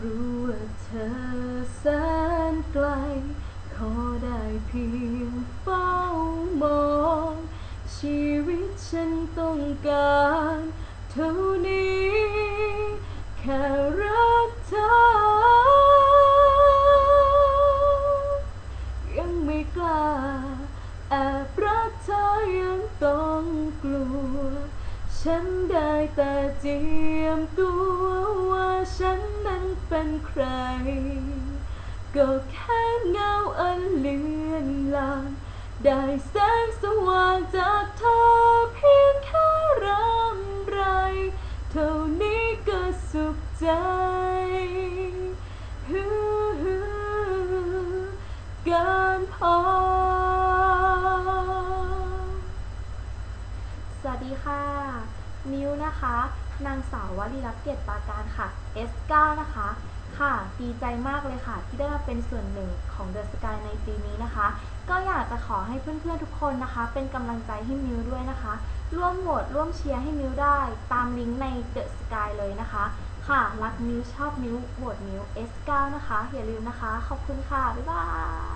รู้ว่าเธอแสนไกล ขอได้เพียงเฝ้ามอง ชีวิตฉันต้องการเท่านี้ แค่รักเธอ ยังไม่กล้า แอบรักเธอยังต้องกลัว ฉันได้แต่เจียมตัวว่าฉันนั้นเป็น ใคร ก็แค่เงาอันเลือนลางได้แสงสว่างจากเธอเพียงแค่รำไร เท่านี้ก็สุขใจการพอ สวัสดีค่ะ มิวนะคะ นางสาววลีรัตน์เกียรติปาการค่ะ S9 นะคะ ค่ะ ดีใจมากเลยค่ะ ที่ได้มาเป็นส่วนหนึ่งของ The Sky ในปีนี้นะคะ ก็อยากจะขอให้เพื่อนๆทุกคนนะคะ เป็นกำลังใจให้มิวด้วยนะคะ ร่วมโหวตร่วมเชียร์ให้มิวได้ ตามลิงก์ใน The Sky เลยนะคะ ค่ะ รักมิวชอบมิวโหวตมิว S9 นะคะ อย่าลืมนะคะ ขอบคุณค่ะ บ๊ายบาย